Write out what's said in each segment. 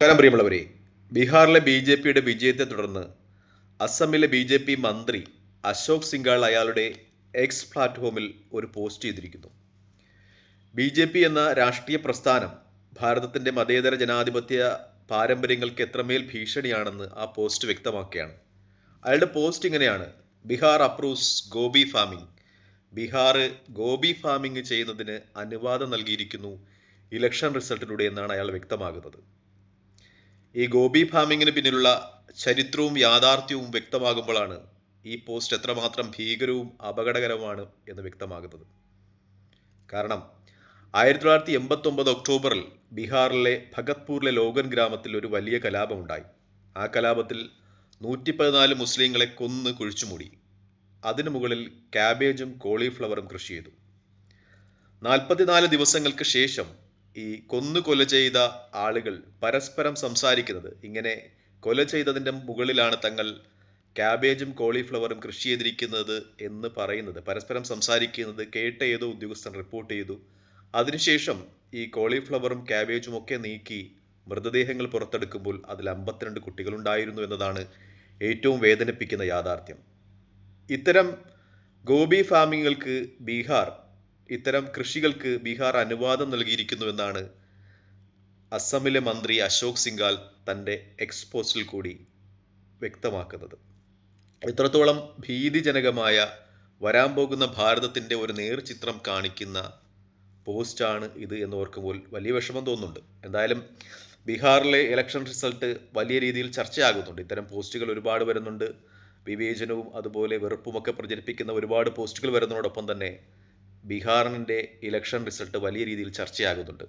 നമസ്കാരം പ്രിയമുള്ളവരെ. ബീഹാറിലെ ബി ജെ പിയുടെ വിജയത്തെ തുടർന്ന് അസമിലെ ബി ജെ പി മന്ത്രി അശോക് സിംഗാൾ അയാളുടെ എക്സ് പ്ലാറ്റ്ഫോമിൽ ഒരു പോസ്റ്റ് ചെയ്തിരിക്കുന്നു. ബി ജെ പി എന്ന രാഷ്ട്രീയ പ്രസ്ഥാനം ഭാരതത്തിന്റെ മതേതര ജനാധിപത്യ പാരമ്പര്യങ്ങൾക്ക് എത്രമേൽ ഭീഷണിയാണെന്ന് ആ പോസ്റ്റ് വ്യക്തമാക്കുകയാണ്. അയാളുടെ പോസ്റ്റ് ഇങ്ങനെയാണ്. Bihar approves gobi farming Bihar gobi farming ചെയ്യുന്നതിന് അനുവാദം നൽകിയിരിക്കുന്നു ഇലക്ഷൻ റിസൾട്ടിലൂടെ എന്നാണ് അയാൾ വ്യക്തമാകുന്നത്. ഈ ഗോപി ഫാമിങ്ങിന് പിന്നിലുള്ള ചരിത്രവും യാഥാർത്ഥ്യവും വ്യക്തമാകുമ്പോഴാണ് ഈ പോസ്റ്റ് എത്രമാത്രം ഭീകരവും അപകടകരവുമാണ് എന്ന് വ്യക്തമാകുന്നത്. കാരണം ആയിരത്തി തൊള്ളായിരത്തി എൺപത്തൊമ്പത് ഒക്ടോബറിൽ ബീഹാറിലെ ഭഗത്പൂരിലെ ലോഗൻ ഗ്രാമത്തിൽ ഒരു വലിയ കലാപമുണ്ടായി. ആ കലാപത്തിൽ നൂറ്റി പതിനാല് മുസ്ലിങ്ങളെ കൊന്ന് കുഴിച്ചുമൂടി. അതിനു മുകളിൽ ക്യാബേജും കോളിഫ്ലവറും കൃഷി ചെയ്തു. നാൽപ്പത്തിനാല് ദിവസങ്ങൾക്ക് ശേഷം ഈ കൊന്നു കൊല ചെയ്ത ആളുകൾ പരസ്പരം സംസാരിക്കുന്നത്. ഇങ്ങനെ കൊല ചെയ്തതിന്റെ മുകളിലാണ് തങ്ങൾ ക്യാബേജും കോളിഫ്ലവറും കൃഷി ചെയ്തിരിക്കുന്നത് എന്ന് പറയുന്നത്. പരസ്പരം സംസാരിക്കുന്നത് കേട്ട ഏതോ ഉദ്യോഗസ്ഥൻ റിപ്പോർട്ട് ചെയ്തു. അതിനുശേഷം ഈ കോളിഫ്ലവറും ക്യാബേജും ഒക്കെ നീക്കി മൃതദേഹങ്ങൾ പുറത്തെടുക്കുമ്പോൾ അതിൽ അമ്പത്തിരണ്ട് കുട്ടികളുണ്ടായിരുന്നു എന്നതാണ് ഏറ്റവും വേദനിപ്പിക്കുന്ന യാഥാർത്ഥ്യം. ഇത്തരം ഗോബി ഫാമിങ്ങുകൾക്ക് ബീഹാർ ഇത്തരം കൃഷികൾക്ക് ബീഹാർ അനുവാദം നൽകിയിരിക്കുന്നുവെന്നാണ് അസമിലെ മന്ത്രി അശോക് സിംഗാൽ തന്റെ എക്സ്പോസ്റ്റിൽ കൂടി വ്യക്തമാക്കുന്നത്. ഇത്രത്തോളം ഭീതിജനകമായ വരാൻ പോകുന്ന ഭാരതത്തിന്റെ ഒരു നേർചിത്രം കാണിക്കുന്ന പോസ്റ്റാണ് ഇത് എന്ന് ഓർക്കുമ്പോൾ വലിയ വിഷമം തോന്നുന്നുണ്ട്. എന്തായാലും ബീഹാറിലെ ഇലക്ഷൻ റിസൾട്ട് വലിയ രീതിയിൽ ചർച്ചയാകുന്നുണ്ട്. ഇത്തരം പോസ്റ്റുകൾ ഒരുപാട് വരുന്നുണ്ട്. വിവേചനവും അതുപോലെ വെറുപ്പുമൊക്കെ പ്രചരിപ്പിക്കുന്ന ഒരുപാട് പോസ്റ്റുകൾ വരുന്നതോടൊപ്പം തന്നെ ബീഹാറിന്റെ ഇലക്ഷൻ റിസൾട്ട് വലിയ രീതിയിൽ ചർച്ചയാകുന്നുണ്ട്.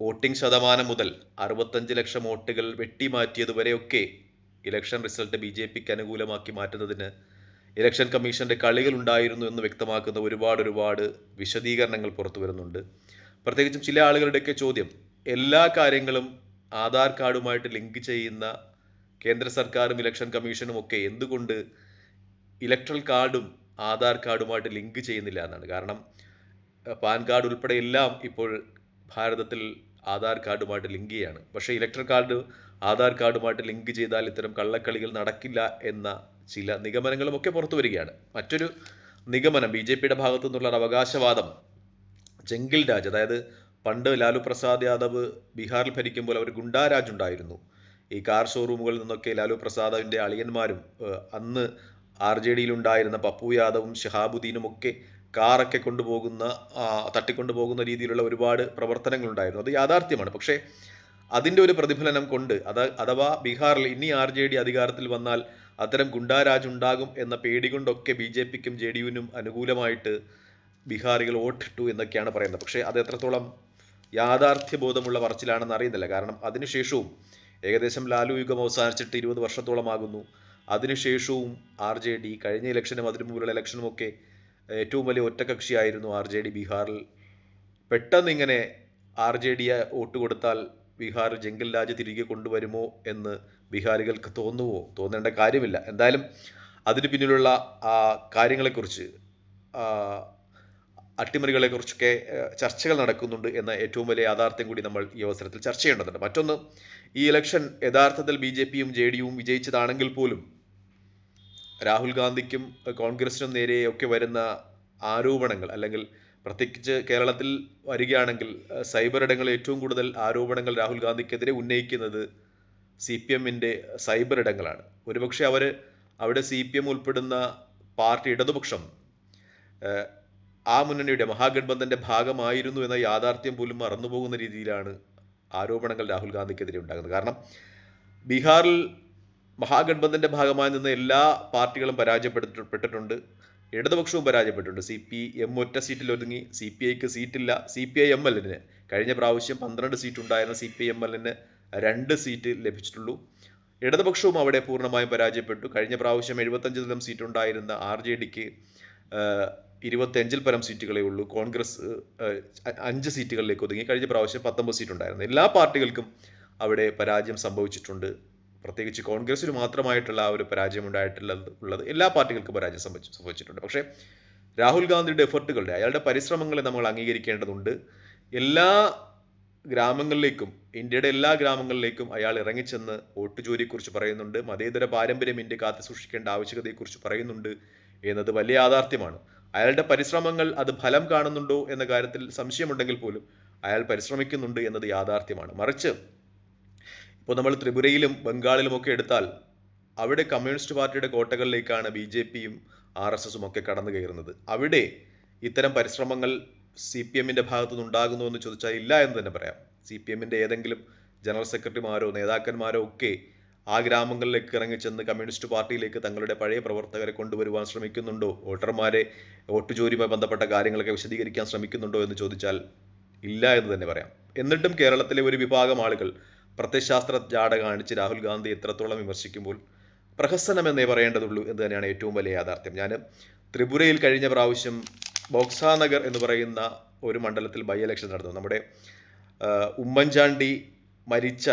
വോട്ടിംഗ് ശതമാനം മുതൽ അറുപത്തഞ്ച് ലക്ഷം വോട്ടുകൾ വെട്ടിമാറ്റിയതുവരെയൊക്കെ ഇലക്ഷൻ റിസൾട്ട് ബി ജെ പിക്ക് അനുകൂലമാക്കി മാറ്റുന്നതിന് ഇലക്ഷൻ കമ്മീഷന്റെ കളികൾ ഉണ്ടായിരുന്നു എന്ന് വ്യക്തമാക്കുന്ന ഒരുപാട് ഒരുപാട് വിശദീകരണങ്ങൾ പുറത്തു വരുന്നുണ്ട്. പ്രത്യേകിച്ചും ചില ആളുകളുടെയൊക്കെ ചോദ്യം എല്ലാ കാര്യങ്ങളും ആധാർ കാർഡുമായിട്ട് ലിങ്ക് ചെയ്യുന്ന കേന്ദ്ര സർക്കാരും ഇലക്ഷൻ കമ്മീഷനും ഒക്കെ എന്തുകൊണ്ട് ഇലക്ട്രൽ കാർഡും ആധാർ കാർഡുമായിട്ട് ലിങ്ക് ചെയ്യുന്നില്ല എന്നാണ്. കാരണം പാൻ കാർഡ് ഉൾപ്പെടെ എല്ലാം ഇപ്പോൾ ഭാരതത്തിൽ ആധാർ കാർഡുമായിട്ട് ലിങ്ക് ചെയ്യാണ്. പക്ഷേ ഇലക്ട്രൽ കാർഡ് ആധാർ കാർഡുമായിട്ട് ലിങ്ക് ചെയ്താൽ ഇത്തരം കള്ളക്കളികൾ നടക്കില്ല എന്ന ചില നിഗമനങ്ങളും ഒക്കെ പുറത്തു വരികയാണ്. മറ്റൊരു നിഗമനം ബി ജെ പിയുടെ ഭാഗത്തു നിന്നുള്ള അവകാശവാദം. ജംഗിൾ രാജ് അതായത് പണ്ട് ലാലു പ്രസാദ് യാദവ് ബീഹാറിൽ ഭരിക്കുമ്പോൾ അവർ ഗുണ്ടാരാജ് ഉണ്ടായിരുന്നു. ഈ കാർ ഷോറൂമുകളിൽ നിന്നൊക്കെ ലാലു പ്രസാദിന്റെ അളിയന്മാരും അന്ന് ആർ ജെ ഡിയിലുണ്ടായിരുന്ന പപ്പു യാദവും ഷഹാബുദ്ദീനും ഒക്കെ കാറൊക്കെ കൊണ്ടുപോകുന്ന തട്ടിക്കൊണ്ടു പോകുന്ന രീതിയിലുള്ള ഒരുപാട് പ്രവർത്തനങ്ങളുണ്ടായിരുന്നു. അത് യാഥാർത്ഥ്യമാണ്. പക്ഷേ അതിന്റെ ഒരു പ്രതിഫലനം കൊണ്ട് അത് അഥവാ ബീഹാറിൽ ഇനി ആർ ജെ ഡി അധികാരത്തിൽ വന്നാൽ അത്തരം ഗുണ്ടാരാജ് ഉണ്ടാകും എന്ന പേടി കൊണ്ടൊക്കെ ബി ജെ പിക്കും ജെ ഡി യുവിനും അനുകൂലമായിട്ട് ബീഹാറികൾ വോട്ടിട്ടു എന്നൊക്കെയാണ് പറയുന്നത്. പക്ഷേ അത് എത്രത്തോളം യാഥാർത്ഥ്യബോധമുള്ള പറച്ചിലാണെന്ന് അറിയുന്നില്ല. കാരണം അതിനുശേഷവും ഏകദേശം ലാലു യുഗം അവസാനിച്ചിട്ട് ഇരുപത് വർഷത്തോളമാകുന്നു. അതിനുശേഷവും ആർ ജെ ഡി കഴിഞ്ഞ ഇലക്ഷനും അതിനു മുമ്പുള്ള ഇലക്ഷനും ഒക്കെ ഏറ്റവും വലിയ ഒറ്റകക്ഷിയായിരുന്നു ആർ ജെ ഡി ബീഹാറിൽ. പെട്ടെന്ന് ഇങ്ങനെ ആർ ജെ ഡി വോട്ട് കൊടുത്താൽ ബീഹാർ ജംഗിൽ രാജ് തിരികെ കൊണ്ടുവരുമോ എന്ന് ബീഹാരികൾക്ക് തോന്നുമോ തോന്നേണ്ട കാര്യമില്ല. എന്തായാലും അതിന് പിന്നിലുള്ള ആ കാര്യങ്ങളെക്കുറിച്ച് അട്ടിമറികളെക്കുറിച്ചൊക്കെ ചർച്ചകൾ നടക്കുന്നുണ്ട് എന്ന ഏറ്റവും വലിയ യാഥാർത്ഥ്യം കൂടി നമ്മൾ ഈ അവസരത്തിൽ ചർച്ച ചെയ്യേണ്ടതുണ്ട്. മറ്റൊന്ന് ഈ ഇലക്ഷൻ യഥാർത്ഥത്തിൽ ബി ജെ പിയും ജെ ഡിയും വിജയിച്ചതാണെങ്കിൽ പോലും രാഹുൽ ഗാന്ധിക്കും കോൺഗ്രസിനും നേരെയൊക്കെ വരുന്ന ആരോപണങ്ങൾ അല്ലെങ്കിൽ പ്രത്യേകിച്ച് കേരളത്തിൽ വരികയാണെങ്കിൽ സൈബർ ഇടങ്ങളിൽ ഏറ്റവും കൂടുതൽ ആരോപണങ്ങൾ രാഹുൽ ഗാന്ധിക്കെതിരെ ഉന്നയിക്കുന്നത് സി പി എമ്മിന്റെ സൈബർ ഇടങ്ങളാണ്. ഒരുപക്ഷെ അവർ അവിടെ സി പി എം ഉൾപ്പെടുന്ന പാർട്ടി ഇടതുപക്ഷം ആ മുന്നണിയുടെ മഹാഗഡ്ബന്ധന്റെ ഭാഗമായിരുന്നു എന്ന യാഥാർത്ഥ്യം പോലും മറന്നുപോകുന്ന രീതിയിലാണ് ആരോപണങ്ങൾ രാഹുൽ ഗാന്ധിക്കെതിരെ ഉണ്ടാകുന്നത്. കാരണം ബീഹാറിൽ മഹാഗഡ്ബന്ധന്റെ ഭാഗമായി നിന്ന് എല്ലാ പാർട്ടികളും പരാജയപ്പെട്ടിട്ടുണ്ട് ഇടതുപക്ഷവും പരാജയപ്പെട്ടിട്ടുണ്ട്. സി പി എം ഒറ്റ സീറ്റിൽ ഒതുങ്ങി സി പി ഐക്ക് സീറ്റില്ല. സി പി ഐ എം എല്ലിന് കഴിഞ്ഞ പ്രാവശ്യം പന്ത്രണ്ട് സീറ്റ് ഉണ്ടായിരുന്ന സി പി ഐ എം എല്ലിന് രണ്ട് സീറ്റ് ലഭിച്ചിട്ടുള്ളൂ. ഇടതുപക്ഷവും അവിടെ പൂർണമായും പരാജയപ്പെട്ടു. കഴിഞ്ഞ പ്രാവശ്യം എഴുപത്തഞ്ചിലം സീറ്റ് ഉണ്ടായിരുന്ന ആർ ജെ ഡിക്ക് ഇരുപത്തഞ്ചിൽ പരം സീറ്റുകളേ ഉള്ളൂ. കോൺഗ്രസ് അഞ്ച് സീറ്റുകളിലേക്ക് ഒതുങ്ങി. കഴിഞ്ഞ പ്രാവശ്യം പത്തൊമ്പത് സീറ്റ് ഉണ്ടായിരുന്നു എല്ലാ പാർട്ടികൾക്കും അവിടെ പരാജയം സംഭവിച്ചിട്ടുണ്ട്. പ്രത്യേകിച്ച് കോൺഗ്രസ്സിന് മാത്രമായിട്ടുള്ള ആ ഒരു പരാജയം ഉണ്ടായിട്ടുള്ളത് ഉള്ളത് എല്ലാ പാർട്ടികൾക്കും പരാജയം സംഭവിച്ചു സംഭവിച്ചിട്ടുണ്ട്. പക്ഷേ രാഹുൽ ഗാന്ധിയുടെ എഫർട്ടുകളുടെ അയാളുടെ പരിശ്രമങ്ങളെ നമ്മൾ അംഗീകരിക്കേണ്ടതുണ്ട്. എല്ലാ ഗ്രാമങ്ങളിലേക്കും ഇന്ത്യയുടെ എല്ലാ ഗ്രാമങ്ങളിലേക്കും അയാൾ ഇറങ്ങിച്ചെന്ന് വോട്ട് ജോലിയെക്കുറിച്ച് പറയുന്നുണ്ട്. മതേതര പാരമ്പര്യം ഇന്ത്യ കാത്തു സൂക്ഷിക്കേണ്ട ആവശ്യകതയെക്കുറിച്ച് പറയുന്നുണ്ട് എന്നത് വലിയ യാഥാർത്ഥ്യമാണ്. അയാളുടെ പരിശ്രമങ്ങൾ അത് ഫലം കാണുന്നുണ്ടോ എന്ന കാര്യത്തിൽ സംശയമുണ്ടെങ്കിൽ പോലും അയാൾ പരിശ്രമിക്കുന്നുണ്ട് എന്നത് യാഥാർത്ഥ്യമാണ്. മറിച്ച് ഇപ്പോൾ നമ്മൾ ത്രിപുരയിലും ബംഗാളിലും ഒക്കെ എടുത്താൽ അവിടെ കമ്മ്യൂണിസ്റ്റ് പാർട്ടിയുടെ കോട്ടകളിലേക്കാണ് ബി ജെ പിയും ആർ എസ് എസും ഒക്കെ കടന്നു കയറുന്നത്. അവിടെ ഇത്തരം പരിശ്രമങ്ങൾ സി പി എമ്മിന്റെ ഭാഗത്തു നിന്നുണ്ടാകുന്നു എന്ന് ചോദിച്ചാൽ ഇല്ല എന്ന് തന്നെ പറയാം. സി പി എമ്മിന്റെ ഏതെങ്കിലും ജനറൽ സെക്രട്ടറിമാരോ നേതാക്കന്മാരോ ഒക്കെ ആ ഗ്രാമങ്ങളിലേക്ക് ഇറങ്ങിച്ചെന്ന് കമ്മ്യൂണിസ്റ്റ് പാർട്ടിയിലേക്ക് തങ്ങളുടെ പഴയ പ്രവർത്തകരെ കൊണ്ടുവരുവാൻ ശ്രമിക്കുന്നുണ്ടോ? വോട്ടർമാരെ വോട്ട് ജോലിയുമായി ബന്ധപ്പെട്ട കാര്യങ്ങളൊക്കെ വിശദീകരിക്കാൻ ശ്രമിക്കുന്നുണ്ടോ എന്ന് ചോദിച്ചാൽ ഇല്ല എന്ന് തന്നെ പറയാം. എന്നിട്ടും കേരളത്തിലെ ഒരു വിഭാഗം ആളുകൾ പ്രത്യശാസ്ത്ര ജാട കാണിച്ച് രാഹുൽ ഗാന്ധി എത്രത്തോളം വിമർശിക്കുമ്പോൾ പ്രഹസനം എന്നേ പറയേണ്ടതുള്ളൂ എന്ന് തന്നെയാണ് ഏറ്റവും വലിയ യാഥാർത്ഥ്യം. ഞാൻ ത്രിപുരയിൽ കഴിഞ്ഞ പ്രാവശ്യം ബോക്സാനഗർ എന്ന് പറയുന്ന ഒരു മണ്ഡലത്തിൽ ബൈ ഇലക്ഷൻ നടന്നു. നമ്മുടെ ഉമ്മൻചാണ്ടി മരിച്ച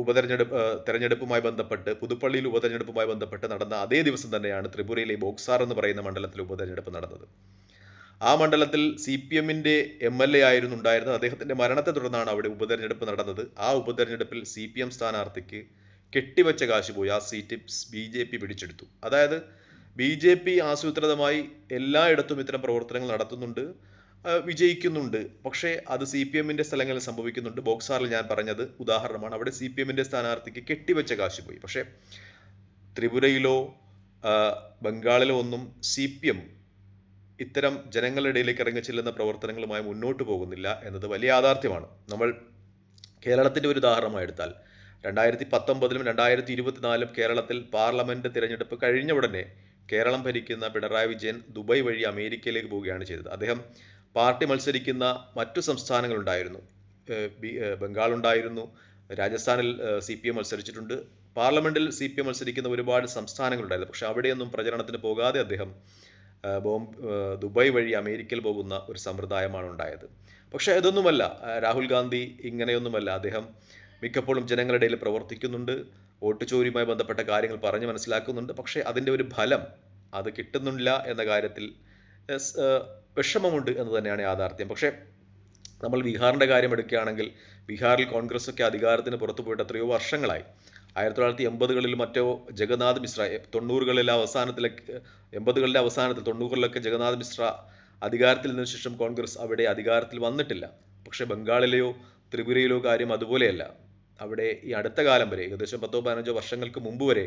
ഉപതെരഞ്ഞെടുപ്പ് തെരഞ്ഞെടുപ്പുമായി ബന്ധപ്പെട്ട് പുതുപ്പള്ളിയിൽ ഉപതെരഞ്ഞെടുപ്പുമായി ബന്ധപ്പെട്ട് നടന്ന അതേ ദിവസം തന്നെയാണ് ത്രിപുരയിലെ ബോക്സാർ എന്ന് പറയുന്ന മണ്ഡലത്തിൽ ഉപതെരഞ്ഞെടുപ്പ് നടന്നത്. ആ മണ്ഡലത്തിൽ സി പി എമ്മിന്റെ എം എൽ എ ആയിരുന്നു ഉണ്ടായിരുന്നത് അദ്ദേഹത്തിന്റെ മരണത്തെ തുടർന്നാണ് അവിടെ ഉപതെരഞ്ഞെടുപ്പ് നടന്നത്. ആ ഉപതെരഞ്ഞെടുപ്പിൽ സി പി എം സ്ഥാനാർത്ഥിക്ക് കെട്ടിവെച്ച കാശ് പോയി. ആ സീറ്റ് ബി ജെ പി പിടിച്ചെടുത്തു. അതായത് ബി ജെ പി ആസൂത്രിതമായി എല്ലായിടത്തും ഇത്തരം പ്രവർത്തനങ്ങൾ നടത്തുന്നുണ്ട് വിജയിക്കുന്നുണ്ട്. പക്ഷേ അത് സി പി എമ്മിന്റെ സ്ഥലങ്ങളിൽ സംഭവിക്കുന്നുണ്ട്. ബോക്സാറിൽ ഞാൻ പറഞ്ഞത് ഉദാഹരണമാണ്. അവിടെ സി പി എമ്മിന്റെ സ്ഥാനാർത്ഥിക്ക് കെട്ടിവെച്ച കാശ് പോയി. പക്ഷേ ത്രിപുരയിലോ ബംഗാളിലോ ഒന്നും സി പി എം ഇത്തരം ജനങ്ങളുടെ ഇടയിലേക്ക് ഇറങ്ങി ചെല്ലുന്ന പ്രവർത്തനങ്ങളുമായി മുന്നോട്ട് പോകുന്നില്ല എന്നത് വലിയ യാഥാർത്ഥ്യമാണ്. നമ്മൾ കേരളത്തിന്റെ ഒരു ഉദാഹരണമായി എടുത്താൽ രണ്ടായിരത്തി പത്തൊമ്പതിലും രണ്ടായിരത്തി ഇരുപത്തിനാലും കേരളത്തിൽ പാർലമെന്റ് തിരഞ്ഞെടുപ്പ് കഴിഞ്ഞ ഉടനെ കേരളം ഭരിക്കുന്ന പിണറായി വിജയൻ ദുബായ് വഴി അമേരിക്കയിലേക്ക് പോവുകയാണ് ചെയ്തത്. അദ്ദേഹം പാർട്ടി മത്സരിക്കുന്ന മറ്റു സംസ്ഥാനങ്ങളുണ്ടായിരുന്നു ബംഗാൾ ഉണ്ടായിരുന്നു. രാജസ്ഥാനിൽ സി പി എം മത്സരിച്ചിട്ടുണ്ട്. പാർലമെന്റിൽ സി പി എം മത്സരിക്കുന്ന ഒരുപാട് സംസ്ഥാനങ്ങളുണ്ടായിരുന്നു പക്ഷേ അവിടെയൊന്നും പ്രചരണത്തിന് പോകാതെ അദ്ദേഹം ബോംബ് ദുബായ് വഴി അമേരിക്കയിൽ പോകുന്ന ഒരു സമ്പ്രദായമാണ് ഉണ്ടായത്. പക്ഷേ ഇതൊന്നുമല്ല രാഹുൽ ഗാന്ധി ഇങ്ങനെയൊന്നുമല്ല. അദ്ദേഹം മിക്കപ്പോഴും ജനങ്ങളുടെ ഇടയിൽ പ്രവർത്തിക്കുന്നുണ്ട് വോട്ട് ചോരിയുമായി ബന്ധപ്പെട്ട കാര്യങ്ങൾ പറഞ്ഞ് മനസ്സിലാക്കുന്നുണ്ട്. പക്ഷേ അതിന്റെ ഒരു ഫലം അത് കിട്ടുന്നില്ല എന്ന കാര്യത്തിൽ വിഷമമുണ്ട് എന്ന് തന്നെയാണ് യാഥാർത്ഥ്യം. പക്ഷേ നമ്മൾ ബീഹാറിന്റെ കാര്യം എടുക്കുകയാണെങ്കിൽ ബീഹാറിൽ കോൺഗ്രസ് ഒക്കെ അധികാരത്തിന് പുറത്തു പോയിട്ട് എത്രയോ വർഷങ്ങളായി. ആയിരത്തി തൊള്ളായിരത്തി എൺപതുകളിൽ മറ്റോ ജഗന്നാഥ് മിശ്ര തൊണ്ണൂറുകളിലെ അവസാനത്തിലൊക്കെ എൺപതുകളിലെ അവസാനത്തിൽ തൊണ്ണൂറുകളിലൊക്കെ ജഗന്നാഥ് മിശ്ര അധികാരത്തിൽ നിന്ന ശേഷം കോൺഗ്രസ് അവിടെ അധികാരത്തിൽ വന്നിട്ടില്ല. പക്ഷേ ബംഗാളിലെയോ ത്രിപുരയിലോ കാര്യം അതുപോലെയല്ല. അവിടെ ഈ അടുത്ത കാലം വരെ ഏകദേശം പത്തോ പതിനഞ്ചോ വർഷങ്ങൾക്ക് മുമ്പ് വരെ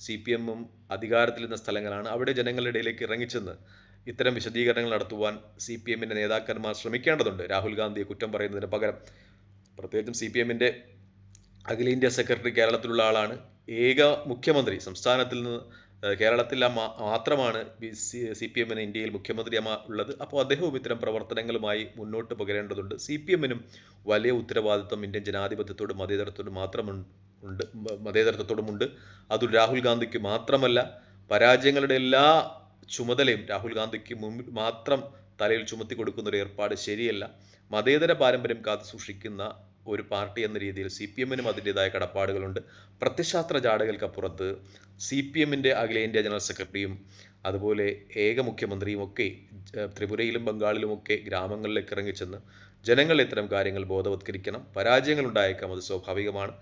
സി പി എമ്മും അധികാരത്തിലിരുന്ന സ്ഥലങ്ങളാണ് അവിടെ ജനങ്ങളുടെ ഇടയിലേക്ക് ഇറങ്ങിച്ചെന്ന് ഇത്തരം വിശദീകരണങ്ങൾ നടത്തുവാൻ സി പി എമ്മിന്റെ നേതാക്കന്മാർ ശ്രമിക്കേണ്ടതുണ്ട്. രാഹുൽ ഗാന്ധിയെ കുറ്റം പറയുന്നതിന് പകരം. പ്രത്യേകിച്ചും സി പി എമ്മിന്റെ അഖിലേന്ത്യാ സെക്രട്ടറി കേരളത്തിലുള്ള ആളാണ്. ഏക മുഖ്യമന്ത്രി. സംസ്ഥാനത്തിൽ നിന്ന് കേരളത്തിൽ മാത്രമാണ് സി പി എമ്മിന് ഇന്ത്യയിൽ മുഖ്യമന്ത്രി ഉള്ളത്. അപ്പോൾ അദ്ദേഹവും ഇത്തരം പ്രവർത്തനങ്ങളുമായി മുന്നോട്ട് പകരേണ്ടതുണ്ട്. സി പി എമ്മിനും വലിയ ഉത്തരവാദിത്വം ഇന്ത്യൻ ജനാധിപത്യത്തോടും മതേതരത്തോടും മാത്രം ഉണ്ട് മ- മതേതരത്വത്തോടുമുണ്ട് അത് രാഹുൽ ഗാന്ധിക്ക് മാത്രമല്ല പരാജയങ്ങളുടെ എല്ലാ ചുമതലയും രാഹുൽ ഗാന്ധിക്ക് മുമ്പിൽ മാത്രം തലയിൽ ചുമത്തി കൊടുക്കുന്ന ഒരു ഏർപ്പാട് ശരിയല്ല. മതേതര പാരമ്പര്യം കാത്തു സൂക്ഷിക്കുന്ന ഒരു പാർട്ടി എന്ന രീതിയിൽ സി പി എമ്മിനും അതിന്റെതായ കടപ്പാടുകളുണ്ട്. പ്രത്യശാസ്ത്ര ജാടകൾക്കപ്പുറത്ത് സി പി എമ്മിന്റെ അഖിലേന്ത്യാ ജനറൽ സെക്രട്ടറിയും അതുപോലെ ഏക മുഖ്യമന്ത്രിയും ഒക്കെ ത്രിപുരയിലും ബംഗാളിലുമൊക്കെ ഗ്രാമങ്ങളിലേക്ക് ഇറങ്ങിച്ചെന്ന് ജനങ്ങൾ ഇത്തരം കാര്യങ്ങൾ ബോധവത്കരിക്കണം. പരാജയങ്ങൾ ഉണ്ടായേക്കാം അത് സ്വാഭാവികമാണ്.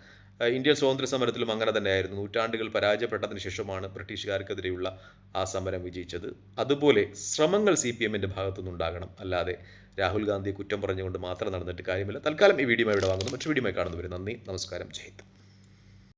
ഇന്ത്യൻ സ്വാതന്ത്ര്യ സമരത്തിലും അങ്ങനെ തന്നെയായിരുന്നു. നൂറ്റാണ്ടുകൾ പരാജയപ്പെട്ടതിന് ശേഷമാണ് ബ്രിട്ടീഷുകാർക്കെതിരെയുള്ള ആ സമരം വിജയിച്ചത്. അതുപോലെ ശ്രമങ്ങൾ സി പി എമ്മിന്റെ ഭാഗത്തുനിന്നുണ്ടാകണം. അല്ലാതെ രാഹുൽ ഗാന്ധി കുറ്റം പറഞ്ഞുകൊണ്ട് മാത്രം നടന്നിട്ട് കാര്യമില്ല. തൽക്കാലം ഈ വീഡിയോ ഇവിടെ വാങ്ങുന്നു. മറ്റു വീഡിയോ കാണുന്നവരെ നന്ദി. നമസ്കാരം. ജയ് ഹിന്ദ്.